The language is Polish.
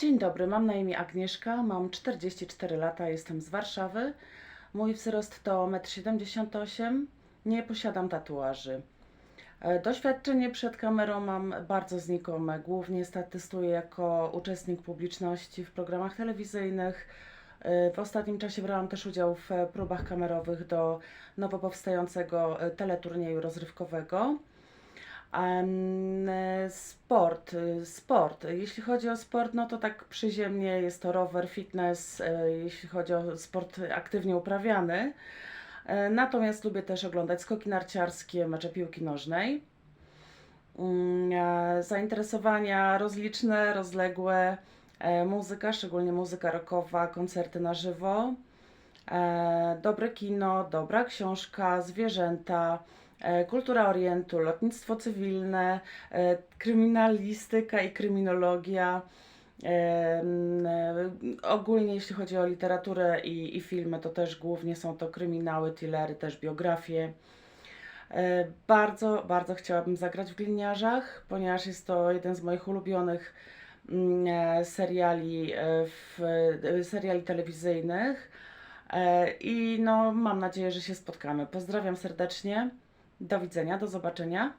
Dzień dobry, mam na imię Agnieszka, mam 44 lata, jestem z Warszawy. Mój wzrost to 1,78 m, nie posiadam tatuaży. E, Doświadczenie przed kamerą mam bardzo znikome. Głównie statystuję jako uczestnik publiczności w programach telewizyjnych. E, W ostatnim czasie brałam też udział w próbach kamerowych do nowo powstającego e, teleturnieju rozrywkowego. Sport, y, sport. Jeśli chodzi o sport, no to tak przyziemnie jest to rower, fitness, e, jeśli chodzi o sport aktywnie uprawiany. E, Natomiast lubię też oglądać skoki narciarskie, mecze piłki nożnej. Mm, Zainteresowania rozliczne, rozległe, e, muzyka, szczególnie muzyka rockowa, koncerty na żywo, e, dobre kino, dobra książka, zwierzęta, kultura Orientu, lotnictwo cywilne, e, kryminalistyka i kryminologia. E, e, Ogólnie jeśli chodzi o literaturę i, i filmy, to też głównie są to kryminały, thrillery, też biografie. E, Bardzo, bardzo chciałabym zagrać w Gliniarzach, ponieważ jest to jeden z moich ulubionych e, seriali, e, w, e, seriali telewizyjnych. E, I no, mam nadzieję, że się spotkamy. Pozdrawiam serdecznie. Do widzenia, do zobaczenia.